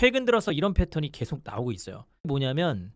최근 들어서 이런 패턴이 계속 나오고 있어요. 뭐냐면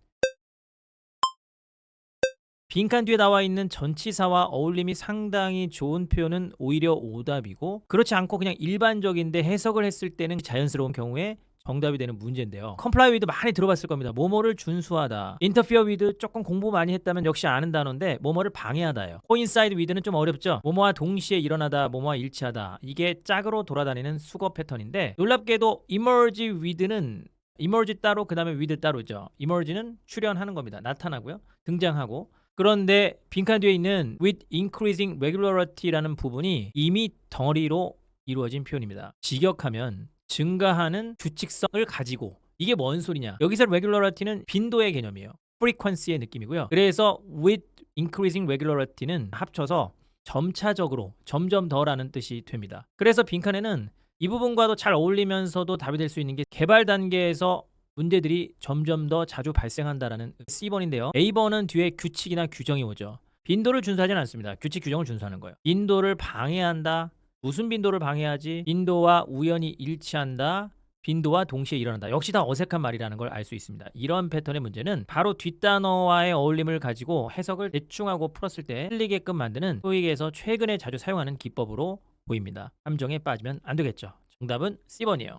빈칸 뒤에 나와 있는 전치사와 어울림이 상당히 좋은 표현은 오히려 오답이고 그렇지 않고 그냥 일반적인데 해석을 했을 때는 자연스러운 경우에 정답이 되는 문제인데요. 컴플라이 위드 많이 들어봤을 겁니다. 뭐뭐를 준수하다. 인터피어 위드 조금 공부 많이 했다면 역시 아는 단어인데 뭐뭐를 방해하다예요. 코인사이드 위드는 좀 어렵죠. 뭐뭐와 동시에 일어나다, 뭐뭐와 일치하다. 이게 짝으로 돌아다니는 수거 패턴인데 놀랍게도 emerge with는 emerge 따로 그다음에 with 따로죠. emerge는 출현하는 겁니다. 나타나고요. 등장하고 그런데 빈칸 뒤에 있는 with increasing regularity라는 부분이 이미 덩어리로 이루어진 표현입니다. 직역하면 증가하는 규칙성을 가지고 이게 뭔 소리냐? 여기서 regularity는 빈도의 개념이에요. frequency의 느낌이고요. 그래서 with increasing regularity는 합쳐서 점차적으로 점점 더라는 뜻이 됩니다. 그래서 빈칸에는 이 부분과도 잘 어울리면서도 답이 될 수 있는 게 개발 단계에서 문제들이 점점 더 자주 발생한다라는 C번인데요. A번은 뒤에 규칙이나 규정이 오죠. 빈도를 준수하지는 않습니다. 규칙 규정을 준수하는 거예요. 빈도를 방해한다. 무슨 빈도를 방해하지? 빈도와 우연히 일치한다. 빈도와 동시에 일어난다. 역시 다 어색한 말이라는 걸 알 수 있습니다. 이런 패턴의 문제는 바로 뒷단어와의 어울림을 가지고 해석을 대충하고 풀었을 때 틀리게끔 만드는 토익에서 최근에 자주 사용하는 기법으로 보입니다. 함정에 빠지면 안 되겠죠. 정답은 C번이에요.